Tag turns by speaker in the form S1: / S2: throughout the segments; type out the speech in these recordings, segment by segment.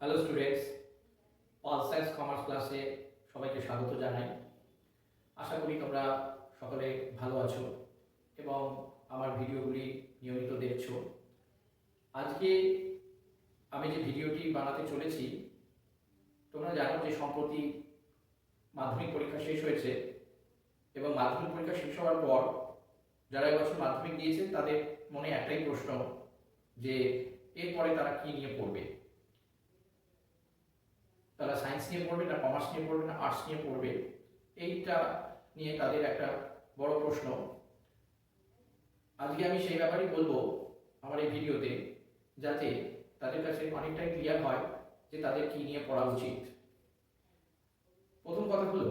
S1: Hello students Pal science commerce ক্লাসে সবাইকে স্বাগত জানাই। আশা করি তোমরা সকলে ভালো আছো এবং আমার ভিডিওগুলি নিয়মিত দেখছ। আজকে আমি যে ভিডিওটি বানাতে চলেছি, তোমরা জানো যে সম্প্রতি মাধ্যমিক পরীক্ষা শেষ হয়েছে এবং মাধ্যমিক পরীক্ষা শেষ হওয়ার পর যারা এবছর মাধ্যমিক দিয়েছে তাদের মনে একটাই প্রশ্ন যে এরপরে তারা কি নিয়ে পড়বে। তারা সায়েন্স নিয়ে পড়বে না কমার্স নিয়ে পড়বে না আর্টস নিয়ে পড়বে? এইটা নিয়ে তাদের একটা বড় প্রশ্ন। আজকে আমি সেই ব্যাপারেই বলব আমার এই ভিডিওতে, যাতে তাদের কাছে অনেকটাই ক্লিয়ার হয় যে তাদের কি নিয়ে পড়া উচিত। প্রথম কথা হলো,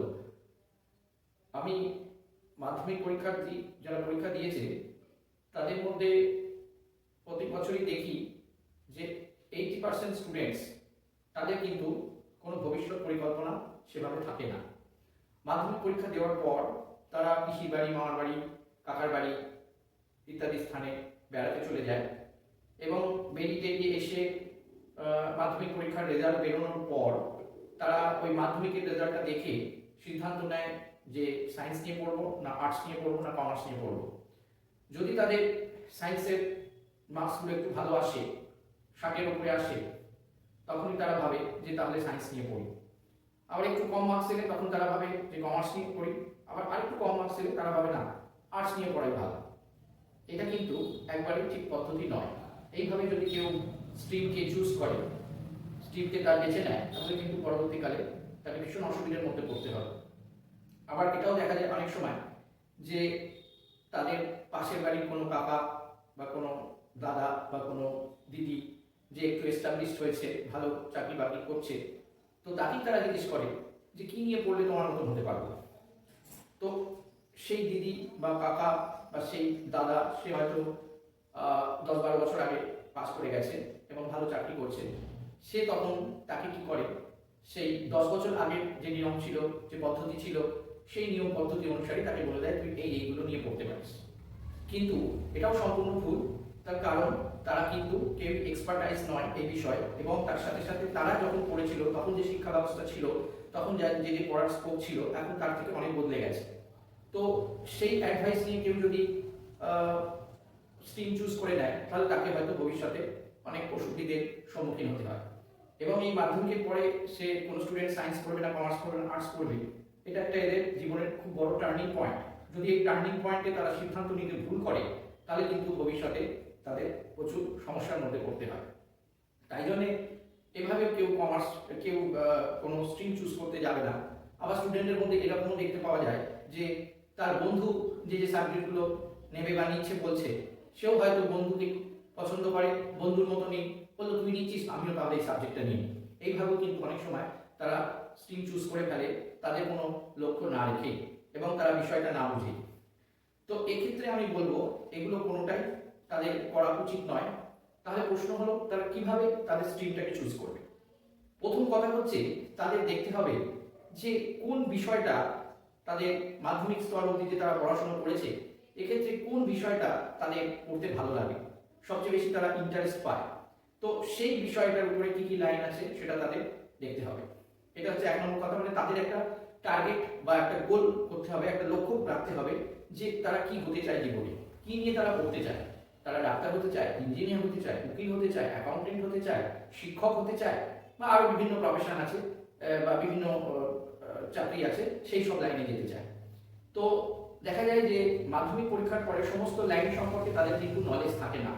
S1: আমি মাধ্যমিক পরীক্ষার্থী যারা পরীক্ষা দিয়েছে, তাদের মধ্যে প্রতি বছরই দেখি যে এইটি পার্সেন্ট স্টুডেন্টস তাদের কিন্তু কোনো ভবিষ্যৎ পরিকল্পনা সেভাবে থাকে না। মাধ্যমিক পরীক্ষা দেওয়ার পর তারা পিসির বাড়ি, মামার বাড়ি, কাকার বাড়ি ইত্যাদি স্থানে বেড়াতে চলে যায় এবং বেরিয়ে টেরিয়ে এসে মাধ্যমিক পরীক্ষার রেজাল্ট বেরোনোর পর তারা ওই মাধ্যমিকের রেজাল্টটা দেখে সিদ্ধান্ত নেয় যে সায়েন্স নিয়ে পড়ব না আর্টস নিয়ে পড়ব না কমার্স নিয়ে পড়ব। যদি তাদের সায়েন্সের মার্কসগুলো একটু ভালো আসে, ষাটের উপরে আসে তখনই তারা ভাবে যে তাহলে সায়েন্স নিয়ে পড়ি। আবার একটু কম মার্কস এলে তখন তারা ভাবে যে কমার্স নিয়ে পড়ি। আবার আরেকটু কম মার্কস এলে তারা ভাবে না আর্টস নিয়ে পড়াই ভালো। এটা কিন্তু একবারই ঠিক পদ্ধতি নয়। এইভাবে যদি কেউ স্ট্রিমকে চুজ করে স্ট্রিমকে তার বেছে নেয়, তাহলে কিন্তু পরবর্তীকালে তাকে ভীষণ অসুবিধার মধ্যে পড়তে হবে। আবার এটাও দেখা যায় অনেক সময় যে তাদের পাশের বাড়ির কোনো কাকা বা কোনো দাদা বা কোনো দিদি যে একটু এস্টাবলিশড হয়েছে, ভালো চাকরি বাকরি করছে, তো তাকেই তারা জিজ্ঞেস করে যে কি নিয়ে পড়লে তোমার মতন হতে পারব? তো সেই দিদি বা কাকা বা সেই দাদা, সে হয়তো দশ বারো বছর আগে পাস করে গেছে এবং ভালো চাকরি করছে। সে তখন তাকে কি করে? সেই দশ বছর আগের যে নিয়ম ছিল, যে পদ্ধতি ছিল, সেই নিয়ম পদ্ধতি অনুসারে তাকে বলে দেয়, তুই এই এইগুলো নিয়ে পড়তে পারিস। কিন্তু এটাও সম্পূর্ণ ভুল। তার কারণ তারা কিন্তু কেউ এক্সপার্টাইজ নয় এই বিষয়ে এবং তার সাথে সাথে তারা যখন পড়েছিল, তখন যে শিক্ষা ব্যবস্থা ছিল, তখন যা, যে যে পড়ার স্কোপ ছিল, এখন তার থেকে অনেক বদলে গেছে। তো সেই অ্যাডভাইস নিয়ে কেউ যদি স্ট্রিম চুজ করে নেয়, তাহলে তাকে হয়তো ভবিষ্যতে অনেক অসুবিধের সম্মুখীন হতে হয়। এবং এই মাধ্যমিকের পরে সে কোনো স্টুডেন্ট সায়েন্স পড়বে না কমার্স পড়বে না আর্টস পড়বে এটা একটা এদের জীবনের খুব বড় টার্নিং পয়েন্ট যদি এই টার্নিং পয়েন্টে তারা সিদ্ধান্ত নিতে ভুল করে, তাহলে কিন্তু ভবিষ্যতে তাদের প্রচুর সমস্যার মধ্যে পড়তে হয়। তাই জন্যে এভাবে কেউ কমার্স কেউ কোনো স্ট্রিম চুজ করতে যাবে না। আবার স্টুডেন্টের মধ্যে এরকমও দেখতে পাওয়া যায় যে তার বন্ধু যে যে সাবজেক্টগুলো নেবে বা নিচ্ছে বলছে, সেও হয়তো বন্ধুকে পছন্দ করে, বন্ধুর মতো নেই বলল তুই নিচ্ছিস, আমিও তাহলে এই সাবজেক্টটা নিই। এইভাবেও কিন্তু অনেক সময় তারা স্ট্রিম চুজ করে ফেলে, তাদের কোনো লক্ষ্য না রেখে এবং তারা বিষয়টা না বুঝে। তো এক্ষেত্রে আমি বলব, এগুলো কোনোটাই তাদের করা উচিত নয়। তাহলে প্রশ্ন হলো, তারা কীভাবে তাদের স্ট্রিমটাকে চুজ করবে? প্রথম কথা হচ্ছে, তাদের দেখতে হবে যে কোন বিষয়টা তাদের মাধ্যমিক স্তর অবধি যে তারা পড়াশোনা করেছে, এক্ষেত্রে কোন বিষয়টা তাদের পড়তে ভালো লাগে? সবচেয়ে বেশি তারা ইন্টারেস্ট পায়। তো সেই বিষয়টার উপরে কি কি লাইন আছে, সেটা তাদের দেখতে হবে। এটা হচ্ছে এক নম্বর কথা মানে তাদের একটা টার্গেট বা একটা গোল করতে হবে, একটা লক্ষ্য রাখতে হবে যে তারা কি হতে চায় জীবনে, কি নিয়ে তারা পড়তে চায়। তারা ডাক্তার হতে চায় ইঞ্জিনিয়ার হতে চায়, উকিল হতে চায় অ্যাকাউন্টেন্ট হতে চায়, শিক্ষক হতে চায়, বা আরও বিভিন্ন প্রফেশন আছে বা বিভিন্ন চাকরি আছে, সেই সব লাইনে যেতে চায়। তো দেখা যায় যে মাধ্যমিক পরীক্ষার পরে সমস্ত লাইন সম্পর্কে তাদের কিন্তু নলেজ থাকে না।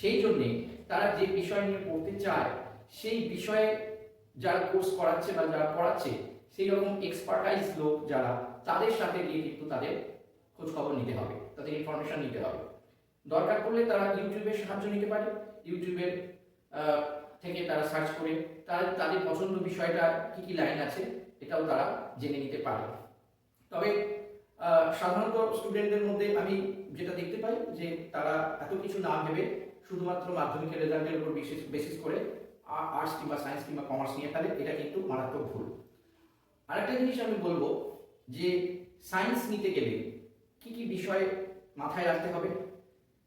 S1: সেই জন্যে তারা যে বিষয় নিয়ে পড়তে চায়, সেই বিষয়ে যারা কোর্স করাচ্ছে বা যারা পড়াচ্ছে, সেই রকম এক্সপার্টাইজ লোক যারা, তাদের সাথে গিয়ে কিন্তু তাদের খোঁজখবর নিতে হবে, তাদের ইনফরমেশন নিতে হবে। দরকার পড়লে তারা ইউটিউবের সাহায্য নিতে পারে। ইউটিউবের থেকে তারা সার্চ করে। তারা তাদের পছন্দ বিষয়টা কি কি লাইন আছে, এটাও তারা জেনে নিতে পারে। তবে সাধারণত স্টুডেন্টদের মধ্যে আমি যেটা দেখতে পাই যে তারা এত কিছু না ভেবে শুধুমাত্র মাধ্যমিকের রেজাল্টের উপর বিশেষ বেসিস করে আর্টস কিংবা সায়েন্স কিংবা কমার্স নিয়ে ফেলে এটা কিন্তু মারাত্মক ভুল। আরেকটা জিনিস আমি বলব যে সায়েন্স নিতে গেলে কি কি বিষয় মাথায় রাখতে হবে?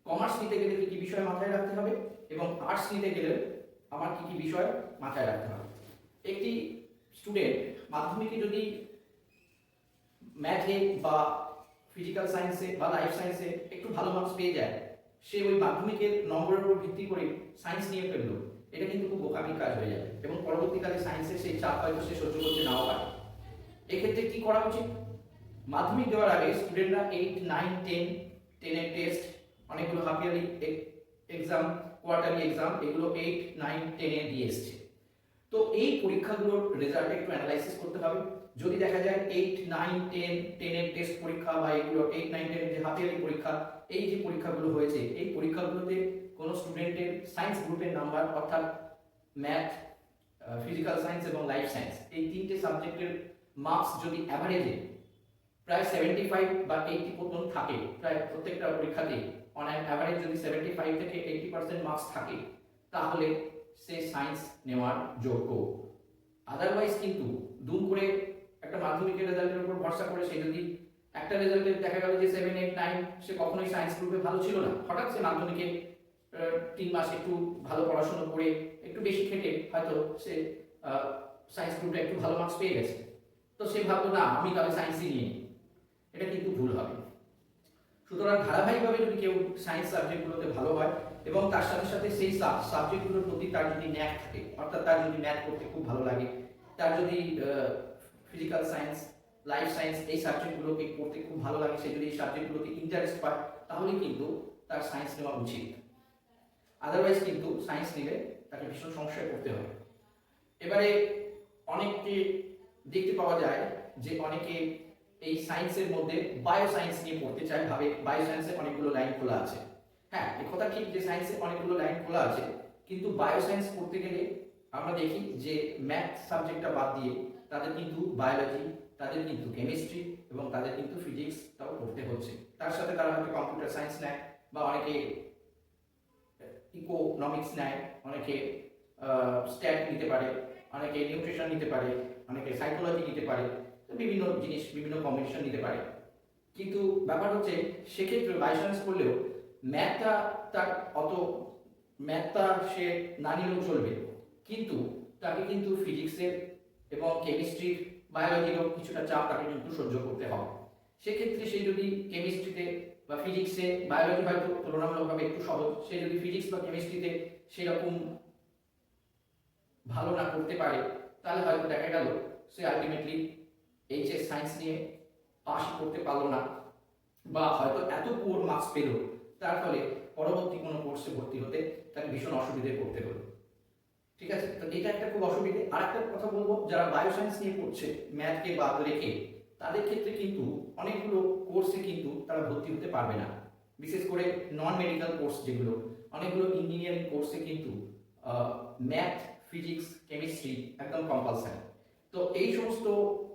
S1: কমার্স নিতে গেলে কি কি বিষয় মাথায় রাখতে হবে এবং আর্টস নিতে গেলে আমার কি কি বিষয় মাথায় রাখতে হবে? একটি স্টুডেন্ট মাধ্যমিকে যদি ম্যাথে বা ফিজিক্যাল সায়েন্সে বা লাইফ সায়েন্সে একটু ভালো মার্কস পেয়ে যায়, সে ওই মাধ্যমিকের নম্বরের উপর ভিত্তি করে সায়েন্স নিয়ে ফেলল, এটা কিন্তু খুব বোকামির কাজ হয়ে যাবে এবং পরবর্তীকালে সায়েন্সের সেই চাপ হয়তো সে সহ্য করতে নাও পারে। এক্ষেত্রে কি করা উচিত? মাধ্যমিক দেওয়ার আগে স্টুডেন্টরা এইট নাইন টেন টেনের টেস্ট অনেকগুলো half yearly exam quarterly exam এগুলো এইট নাইন টেনে দিয়ে এসছে। তো এই পরীক্ষাগুলোর রেজাল্ট একটু অ্যানালাইসিস করতে হবে। যদি দেখা যায় এইট নাইন টেন টেনের টেস্ট পরীক্ষা বা এগুলো এইট নাইন টেনের যে হাফ ইয়ারলি পরীক্ষা, এই যে পরীক্ষাগুলো হয়েছে, এই পরীক্ষাগুলোতে কোনো স্টুডেন্টের সায়েন্স গ্রুপের নাম্বার অর্থাৎ ম্যাথ ফিজিক্যাল সায়েন্স এবং লাইফ সায়েন্স এই তিনটে সাবজেক্টের মার্কস যদি অ্যাভারেজে প্রায় সেভেন্টি ফাইভ বা এইটি মতন থাকে, প্রায় প্রত্যেকটা পরীক্ষাতে অন অ্যান অ্যাভারেজ যদি সেভেন্টি ফাইভ থেকে এইটি পার্সেন্ট মার্কস থাকে, তাহলে সে সায়েন্স নেওয়ার যোগ্য। আদারওয়াইজ কিন্তু দুম করে একটা মাধ্যমিকের রেজাল্টের উপর ভরসা করে সে যদি একটা রেজাল্টে দেখা গেল যে সেভেন এইট নাইন সে কখনোই সায়েন্স গ্রুপে ভালো ছিল না। হঠাৎ সে মাধ্যমিকে তিন মাস একটু ভালো পড়াশোনা করে একটু বেশি খেটে হয়তো সে সায়েন্স গ্রুপে একটু ভালো মার্কস পেয়ে গেছে। তো সে ভাবলো, না, আমি তাহলে সায়েন্সই নিয়ে এটা কিন্তু ভুল হবে। সুতরাং ধারাবাহিকভাবে যদি কেউ সায়েন্স সাবজেক্টগুলোতে ভালো হয় এবং তার সাথে সাথে সেই সাবজেক্টগুলোর প্রতি তার যদি ন্যাক থাকে, অর্থাৎ তার যদি ম্যাথ করতে খুব ভালো লাগে, তার যদি ফিজিক্যাল সায়েন্স লাইফ সায়েন্স এই সাবজেক্টগুলোকে পড়তে খুব ভালো লাগে, সে যদি এই সাবজেক্টগুলোতে ইন্টারেস্ট পায়, তাহলে কিন্তু তার সায়েন্স নেওয়া উচিত। আদারওয়াইজ কিন্তু সায়েন্স নিলে তাকে ভীষণ সমস্যায় পড়তে হবে। এবারে অনেককে দেখতে পাওয়া যায় যে অনেকে এই সায়েন্সের মধ্যে বায়ো সায়েন্স নিয়ে পড়তে চায়, ভাবে বায়ো সায়েন্সে অনেকগুলো লাইন খোলা আছে। হ্যাঁ এ কথা ঠিক যে সায়েন্সে অনেকগুলো লাইন খোলা আছে, কিন্তু বায়ো সায়েন্স পড়তে গেলে আমরা দেখি যে ম্যাথ সাবজেক্টটা বাদ দিয়ে তাদের কিন্তু বায়োলজি তাদের কিন্তু কেমিস্ট্রি এবং তাদের কিন্তু ফিজিক্সটাও পড়তে হচ্ছে। তার সাথে তারা হয়তো কম্পিউটার সায়েন্স নেয় বা অনেকে ইকোনমিক্স নেয়, অনেকে স্ট্যাট নিতে পারে, অনেকে নিউট্রিশন নিতে পারে, অনেকে সাইকোলজি নিতে পারে। বিভিন্ন জিনিস, বিভিন্ন কম্বিনেশন নিতে পারে। কিন্তু ব্যাপার হচ্ছে, সেক্ষেত্রে লাইসেন্স করলেও ম্যাথটা তার অত ম্যাথটা সে না নিলেও চলবে। কিন্তু তাকে কিন্তু ফিজিক্সের এবং কেমিস্ট্রির বায়োলজিরও কিছুটা চাপ তাকে কিন্তু সহ্য করতে হবে। সেক্ষেত্রে সে যদি কেমিস্ট্রিতে বা ফিজিক্সে বায়োলজি হয়তো তুলনামূলকভাবে একটু সহজ, সে যদি ফিজিক্স বা কেমিস্ট্রিতে সেরকম ভালো না করতে পারে, তাহলে হয়তো দেখা গেল, সে আলটিমেটলি এইচএস সায়েন্স নিয়ে পাশ করতে পারল না বা হয়তো এত পুয়ার মার্কস পেল, তার ফলে পরবর্তী কোনো কোর্সে ভর্তি হতে তাকে ভীষণ অসুবিধে পড়তে হলো। ঠিক আছে? তো এটা একটা খুব অসুবিধে। আর একটা কথা বলব, যারা বায়ো সায়েন্স নিয়ে পড়ছে ম্যাথকে বাদ রেখে, তাদের ক্ষেত্রে কিন্তু অনেকগুলো কোর্সে কিন্তু তারা ভর্তি হতে পারবে না। বিশেষ করে নন মেডিকেল কোর্স যেগুলো, অনেকগুলো ইঞ্জিনিয়ারিং কোর্সে কিন্তু ম্যাথ ফিজিক্স কেমিস্ট্রি একদম কম্পালসারি তো এই সমস্ত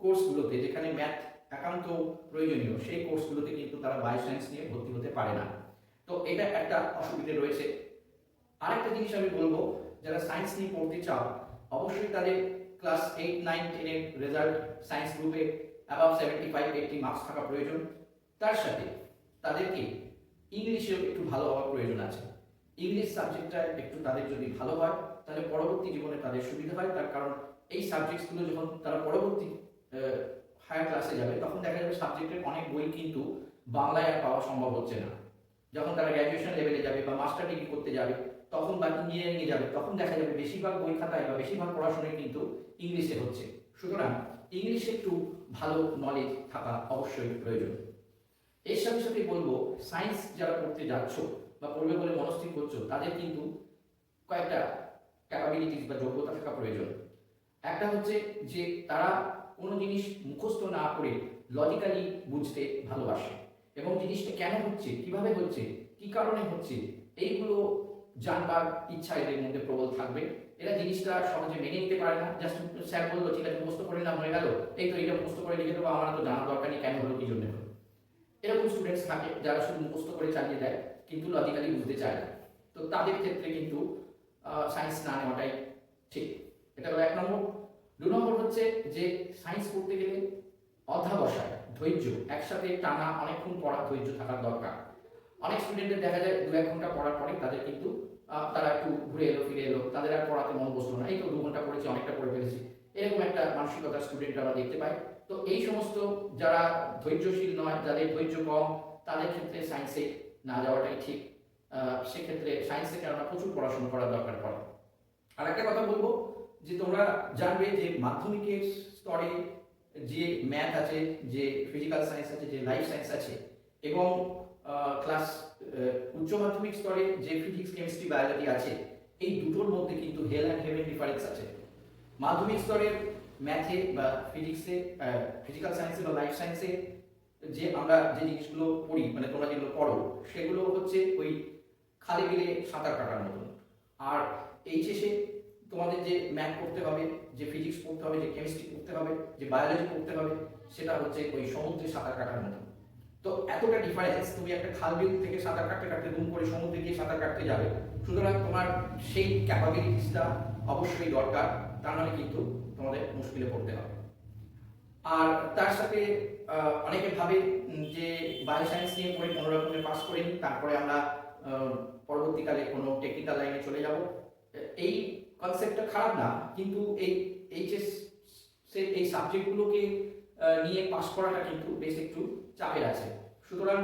S1: কোর্সগুলোতে যেখানে ম্যাথ একান্ত প্রয়োজনীয়, সেই কোর্সগুলোতে কিন্তু তারা বায়ো সায়েন্স নিয়ে ভর্তি হতে পারে না। তো এটা একটা অসুবিধে রয়েছে। আরেকটা জিনিস আমি বলব, যারা সায়েন্স নিয়ে পড়তে চাও, অবশ্যই তাদের ক্লাস এইট নাইন টেনের রেজাল্ট সায়েন্স গ্রুপে above seventy five eighty marks থাকা প্রয়োজন। তার সাথে তাদেরকে ইংলিশেও একটু ভালো হওয়ার প্রয়োজন আছে। ইংলিশ সাবজেক্টটা একটু তাদের যদি ভালো হয়, তাহলে পরবর্তী জীবনে তাদের সুবিধা হয়। তার কারণ এই সাবজেক্টসগুলো যখন তারা পরবর্তী হায়ার ক্লাসে যাবে, তখন দেখা যাবে সাবজেক্টের অনেক বই কিন্তু বাংলায় আর পাওয়া সম্ভব হচ্ছে না। যখন তারা গ্র্যাজুয়েশন লেভেলে যাবে বা মাস্টার ডিগ্রি করতে যাবে, তখন বা ইঞ্জিনিয়ারিংয়ে যাবে, তখন দেখা যাবে বেশিরভাগ বই খাতায় বা বেশিরভাগ পড়াশোনায় কিন্তু ইংলিশে হচ্ছে। সুতরাং ইংলিশে একটু ভালো নলেজ থাকা অবশ্যই প্রয়োজন। এর সাথে সাথে বলব সায়েন্স যারা পড়তে যাচ্ছ বা পড়বে বলে মনস্থির করছ, তাদের কিন্তু কয়েকটা ক্যাপাবিলিটিস বা যোগ্যতা থাকা প্রয়োজন। একটা হচ্ছে যে তারা কোনো জিনিস মুখস্থ না করে লজিক্যালি বুঝতে ভালোবাসে। এবং জিনিসটা কেন হচ্ছে? কীভাবে হচ্ছে? কি কারণে হচ্ছে? এইগুলো জানবার ইচ্ছা এদের মধ্যে প্রবল থাকবে। এরা জিনিসটা সহজে মেনে নিতে পারে না। জাস্ট স্যার বলল, ঠিক আছে, মুখস্থ করে না হয়ে গেল। এই তো এটা মুখস্থ করে লিখে দেবো, আমার তো জানার দরকার নেই, কেন হলো, কি জন্য হলো? এরকম স্টুডেন্টস থাকে যারা শুধু মুখস্থ করে চালিয়ে দেয়, কিন্তু লজিক্যালি বুঝতে চায় না। তো তাদের ক্ষেত্রে কিন্তু সায়েন্স না নেওয়াটাই ঠিক। এটা হলো এক নম্বর। দু নম্বর হচ্ছে যে সায়েন্স পড়তে গেলে অধ্যাবসায় ধৈর্য, একসাথে টানা অনেকক্ষণ পড়া, ধৈর্য থাকার দরকার। অনেক স্টুডেন্টদের দেখা যায় দু এক ঘণ্টা পড়ার পরে তাদের কিন্তু তারা একটু ঘুরে এলো, ফিরে এলো, তাদের আর পড়াতে মন বসল না। এই তো দু ঘণ্টা পড়েছি, অনেকটা পড়ে ফেলেছি। এরকম একটা মানসিকতার স্টুডেন্ট আমরা দেখতে পাই। তো এই সমস্ত যারা ধৈর্যশীল নয়, যাদের ধৈর্য কম, তাদের ক্ষেত্রে সায়েন্সে না যাওয়াটাই ঠিক। সেক্ষেত্রে সায়েন্স আমরা প্রচুর পড়াশোনা করার দরকার পড়ে। আর একটা কথা বলব যে তোমরা জানবে যে মাধ্যমিকের স্তরে যে ম্যাথ আছে, যে ফিজিক্যাল সায়েন্স আছে, যে লাইফ সায়েন্স আছে এবং ক্লাস উচ্চ মাধ্যমিক স্তরে যে ফিজিক্স কেমিস্ট্রি বায়োলজি আছে, এই দুটোর মধ্যে কিন্তু হেল অ্যান্ড হেভেন ডিফারেন্স আছে। মাধ্যমিক স্তরের ম্যাথে বা ফিজিক্সে ফিজিক্যাল সায়েন্সে বা লাইফ সায়েন্সে যে আমরা যে জিনিসগুলো পড়ি মানে তোমরা যেগুলো পড়ো, সেগুলো হচ্ছে ওই খালি গেলে সাঁতার কাটার মতন। আর এইচএসে তোমাদের যে ম্যাথ পড়তে হবে, যে ফিজিক্স পড়তে হবে, যে কেমিস্ট্রি পড়তে হবে, যে বায়োলজি পড়তে হবে, সেটা হচ্ছে ওই সমুদ্রে সাঁতার কাটার মতো। তো এতটা ডিফারেন্স তুমি একটা খাল বিল থেকে সাঁতার কাটতে কাটতে দুম করে সমুদ্রে গিয়ে সাঁতার কাটতে যাবে। সুতরাং তোমার সেই ক্যাপাবিলিটিসটা অবশ্যই দরকার তা নাহলে কিন্তু তোমাদের মুশকিলে পড়তে হবে। আর তার সাথে অনেকে ভাবে যে বায়ো সায়েন্স নিয়ে পড়ে কোনো রকমের পাস করে তারপরে আমরা পরবর্তীকালে কোনো টেকনিক্যাল লাইনে চলে যাব। এই কনসেপ্টটা খারাপ না, কিন্তু এই এইচএস এই সাবজেক্টগুলোকে নিয়ে পাস করাটা কিন্তু বেশ একটু চাপের আছে। সুতরাং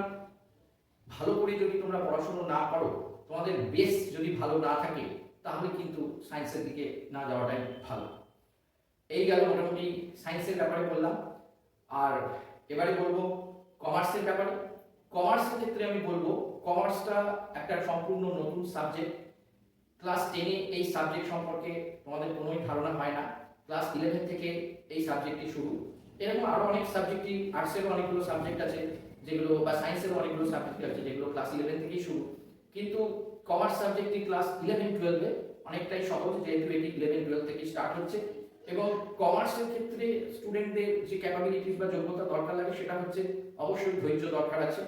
S1: ভালো করে যদি তোমরা পড়াশুনো না করো তোমাদের বেস যদি ভালো না থাকে, তাহলে কিন্তু সায়েন্সের দিকে না যাওয়াটাই ভালো। এই গেল মোটামুটি সায়েন্সের ব্যাপারে বললাম। আর এবারে বলব কমার্সের ব্যাপারে। কমার্সের ক্ষেত্রে আমি বলব কমার্সটা একটা সম্পূর্ণ নতুন সাবজেক্ট ক্লাস টেনে এই সাবজেক্ট সম্পর্কে তোমাদের কোনোই ধারণা হয় না। ক্লাস ইলেভেন থেকে এই সাবজেক্টটি শুরু। এরকম আরও অনেক সাবজেক্টই আর্টসেরও অনেকগুলো সাবজেক্ট আছে, যেগুলো বা সায়েন্সেরও অনেকগুলো সাবজেক্ট আছে, যেগুলো ক্লাস ইলেভেন থেকেই শুরু। কিন্তু কমার্স সাবজেক্টটি ক্লাস ইলেভেন টুয়েলভে অনেকটাই সহজ, যেহেতু এটি ইলেভেন টুয়েলভ থেকে স্টার্ট হচ্ছে। এবং কমার্সের ক্ষেত্রে স্টুডেন্টদের যে ক্যাপাবিলিটিস বা যোগ্যতা দরকার লাগে, সেটা হচ্ছে অবশ্যই ধৈর্য দরকার আছে।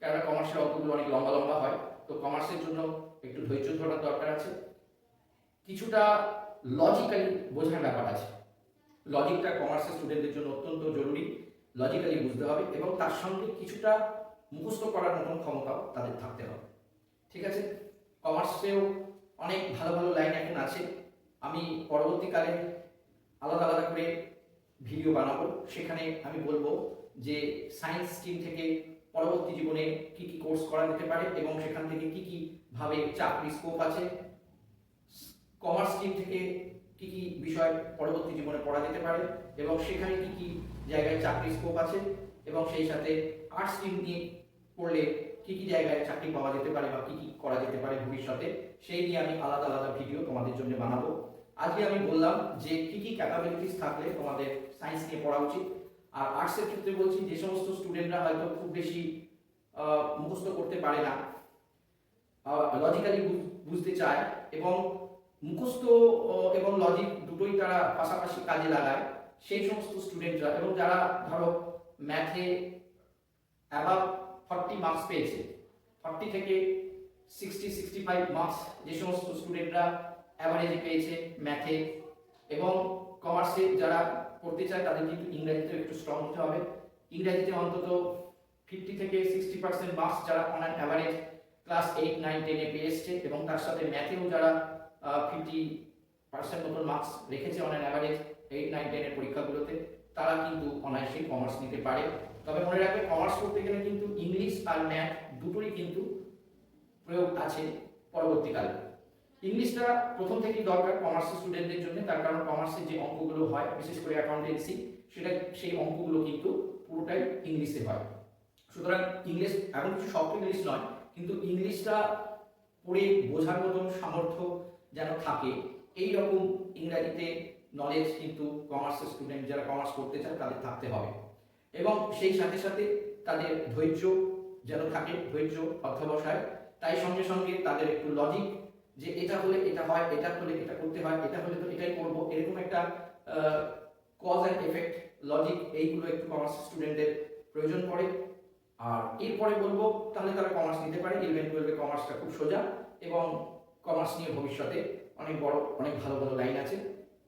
S1: কেননা কমার্সের অঙ্কগুলো অনেক লম্বা লম্বা হয়। তো কমার্সের জন্য একটু ধৈর্য ধরার দরকার আছে। কিছুটা লজিক্যালি বোঝার ব্যাপার আছে। লজিকটা কমার্সের স্টুডেন্টদের জন্য অত্যন্ত জরুরি। লজিক্যালি বুঝতে হবে এবং তার সঙ্গে কিছুটা মুখস্থ করার মতন ক্ষমতাও তাদের থাকতে হবে। ঠিক আছে? কমার্সেও অনেক ভালো ভালো লাইন এখন আছে। আমি পরবর্তীকালে আলাদা আলাদা করে ভিডিও বানাবো। সেখানে আমি বলব যে সায়েন্স স্ট্রিম থেকে পরবর্তী জীবনে কি কি কোর্স করা যেতে পারে এবং সেখান থেকে কি কি ভাবে চাকরি স্কোপ আছে? কমার্স স্ট্রিম থেকে কি কি বিষয় পরবর্তী জীবনে পড়া যেতে পারে এবং সেখানে কি কি জায়গায় চাকরি স্কোপ আছে এবং সেই সাথে আর্টস স্ট্রিম নিয়ে পড়লে কি কি জায়গায় চাকরি পাওয়া যেতে পারে বা কি কি করা যেতে পারে ভবিষ্যতে, সেই নিয়ে আমি আলাদা আলাদা ভিডিও তোমাদের জন্য বানাবো। আজকে আমি বললাম যে কি কি ক্যাপাবিলিটিস থাকলে তোমাদের সায়েন্স নিয়ে পড়া উচিত আর আর্টসের ক্ষেত্রে বলছি যে সমস্ত স্টুডেন্টরা হয়তো খুব বেশি মুখস্থ করতে পারে না। লজিক্যালি বুঝতে চায় এবং মুখস্থ এবং লজিক দুটোই তারা পাশাপাশি কাজে লাগায়। সেই সমস্ত স্টুডেন্টরা এবং যারা ধরো ম্যাথে অ্যাবাভ ফর্টি মার্কস পেয়েছে ফর্টি থেকে সিক্সটি সিক্সটি ফাইভ মার্কস যে সমস্ত স্টুডেন্টরা অ্যাভারেজে পেয়েছে ম্যাথে এবং কমার্সে যারা করতে চায় তাদের কিন্তু ইংরাজিতে একটু স্ট্রং হতে হবে। ইংরাজিতে অন্তত ফিফটি থেকে সিক্সটি পার্সেন্ট মার্কস যারা on an average class eight nine টেনে পেয়ে এসছে এবং তার সাথে ম্যাথেও যারা ফিফটি পার্সেন্ট মতন মার্কস রেখেছে on an average eight nine টেনের পরীক্ষাগুলোতে, তারা কিন্তু অনায়াসেই কমার্স নিতে পারে। তবে মনে রাখবে কমার্স করতে গেলে কিন্তু ইংলিশ আর ম্যাথ দুটোরই কিন্তু প্রয়োগ আছে পরবর্তীকালে। ইংলিশটা প্রথম থেকেই দরকার কমার্সের স্টুডেন্টদের জন্য, তার কারণ কমার্সের যে অঙ্কগুলো হয়, বিশেষ করে অ্যাকাউন্টেন্সি সেটা সেই অঙ্কগুলো কিন্তু পুরোটাই ইংলিশে হয়। সুতরাং ইংলিশ এমন কিছু শব্দ ইংলিশ নয়, কিন্তু ইংলিশটা পড়ে বোঝার মতন সামর্থ্য যেন থাকে এই রকম ইংরাজিতে নলেজ কিন্তু কমার্সের স্টুডেন্ট যারা কমার্স করতে চায়, তাদের থাকতে হবে। এবং সেই সাথে সাথে তাদের ধৈর্য যেন থাকে, ধৈর্য অধ্যবসায় তাই সঙ্গে সঙ্গে তাদের একটু লজিক যে এটা হলে এটা হয়, এটা হলে এটা করতে হয়, এটা হলে তো এটাই করব, এরকম একটা কজ অ্যান্ড এফেক্ট লজিক এইগুলো একটু কমার্স স্টুডেন্টদের প্রয়োজন পড়ে। আর এরপরে বলব, তাহলে তারা কমার্স নিতে পারে ইলেভেন টুয়েলভে কমার্সটা খুব সোজা এবং কমার্স নিয়ে ভবিষ্যতে অনেক বড়, অনেক ভালো ভালো লাইন আছে।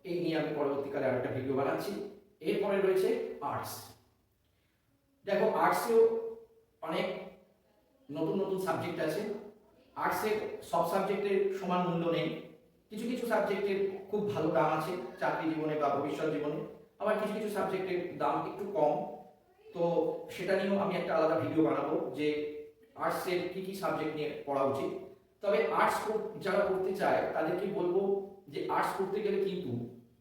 S1: এই নিয়ে আমি পরবর্তীকালে আরেকটা ভিডিও বানাচ্ছি। এরপরে রয়েছে আর্টস দেখো আর্টসেও অনেক নতুন নতুন সাবজেক্ট আছে। আর্টসের সব সাবজেক্টের সমান মূল্য নেই। কিছু কিছু সাবজেক্টের খুব ভালো দাম আছে চাকরি জীবনে বা ভবিষ্যৎ জীবনে। আবার কিছু কিছু সাবজেক্টের দাম একটু কম। তো সেটা নিয়েও আমি একটা আলাদা ভিডিও বানাবো যে আর্টসের কী কী সাবজেক্ট নিয়ে পড়া উচিত। তবে আর্টস যারা পড়তে চায়, তাদেরকে বলব যে আর্টস পড়তে গেলে কিন্তু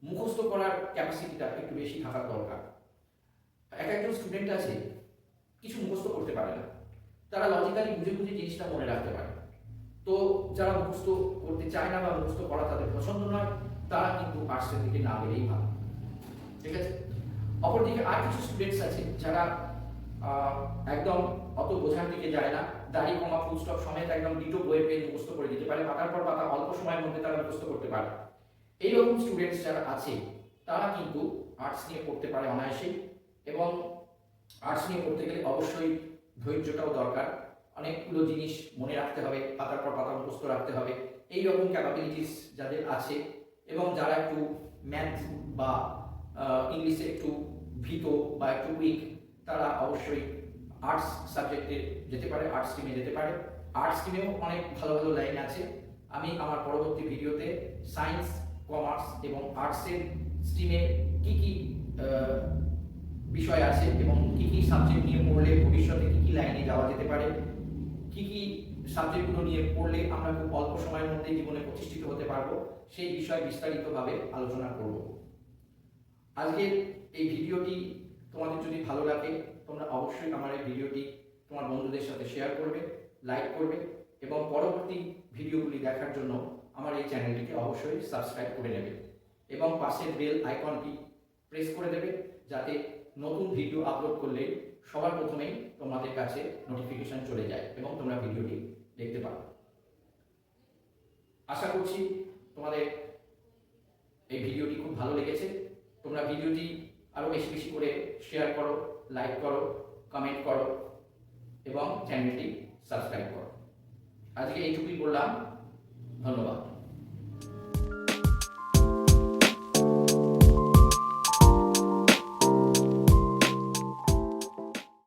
S1: মুখস্থ করার ক্যাপাসিটিটা একটু বেশি থাকার দরকার। এক একজন স্টুডেন্ট আছে, কিছু মুখস্থ করতে পারে না। তারা লজিক্যালি বুঝে বুঝে জিনিসটা মনে রাখতে পারে। তো যারা মুখস্থ করতে চায় না বা মুখস্থ করা তাদের পছন্দ নয়, তারা কিন্তু আর্টসের দিকে না গেলেই ভালো। ঠিক আছে? অপরদিকে আর কিছু স্টুডেন্টস আছে যারা একদম অত বোঝার দিকে যায় না, দাড়ি কমা ফুল স্টপ সমেত একদম দুটো বইয়ে পেয়ে মুখস্থ করে দিতে পারে, পাতার পর পাতা অল্প সময়ের মধ্যে তারা মুখস্থ করতে পারে। এইরকম স্টুডেন্টস যারা আছে, তারা কিন্তু আর্টস নিয়ে পড়তে পারে অনায়াসে এবং আর্টস নিয়ে পড়তে গেলে অবশ্যই ধৈর্যটাও দরকার। অনেকগুলো জিনিস মনে রাখতে হবে, পাতার পর পাতা মুখস্থ রাখতে হবে। এই রকম ক্যাপাবিলিটিস যাদের আছে এবং যারা একটু ম্যাথ বা ইংলিশে একটু ভীত বা একটু উইক তারা অবশ্যই আর্টস সাবজেক্টে যেতে পারে আর্টস স্ট্রিমে যেতে পারে। আর্টস স্ট্রিমেও অনেক ভালো ভালো লাইন আছে। আমি আমার পরবর্তী ভিডিওতে সায়েন্স কমার্স এবং আর্টসের স্ট্রিমে কি কি বিষয় আছে এবং কি কি সাবজেক্ট নিয়ে পড়লে ভবিষ্যতে কি কি লাইনে যাওয়া যেতে পারে কি কি সাবজেক্টগুলো নিয়ে পড়লে আমরা খুব অল্প সময়ের মধ্যে জীবনে প্রতিষ্ঠিত হতে পারব, সেই বিষয়ে বিস্তারিতভাবে আলোচনা করব। আজকের এই ভিডিওটি তোমাদের যদি ভালো লাগে, তোমরা অবশ্যই আমার এই ভিডিওটি তোমার বন্ধুদের সাথে শেয়ার করবে লাইক করবে এবং পরবর্তী ভিডিওগুলি দেখার জন্য আমার এই চ্যানেলটিকে অবশ্যই সাবস্ক্রাইব করে নেবে এবং পাশের বেল আইকনটি প্রেস করে দেবে যাতে নতুন ভিডিও আপলোড করলে সবার প্রথমেই তোমাদের কাছে নোটিফিকেশন চলে যায় এবং তোমরা ভিডিওটি দেখতে পারো। আশা করছি তোমাদের এই ভিডিওটি খুব ভালো লেগেছে। তোমরা ভিডিওটি আরও বেশি বেশি করে শেয়ার করো লাইক করো কমেন্ট করো এবং চ্যানেলটি সাবস্ক্রাইব করো। আজকে এইটুকুই বললাম, ধন্যবাদ।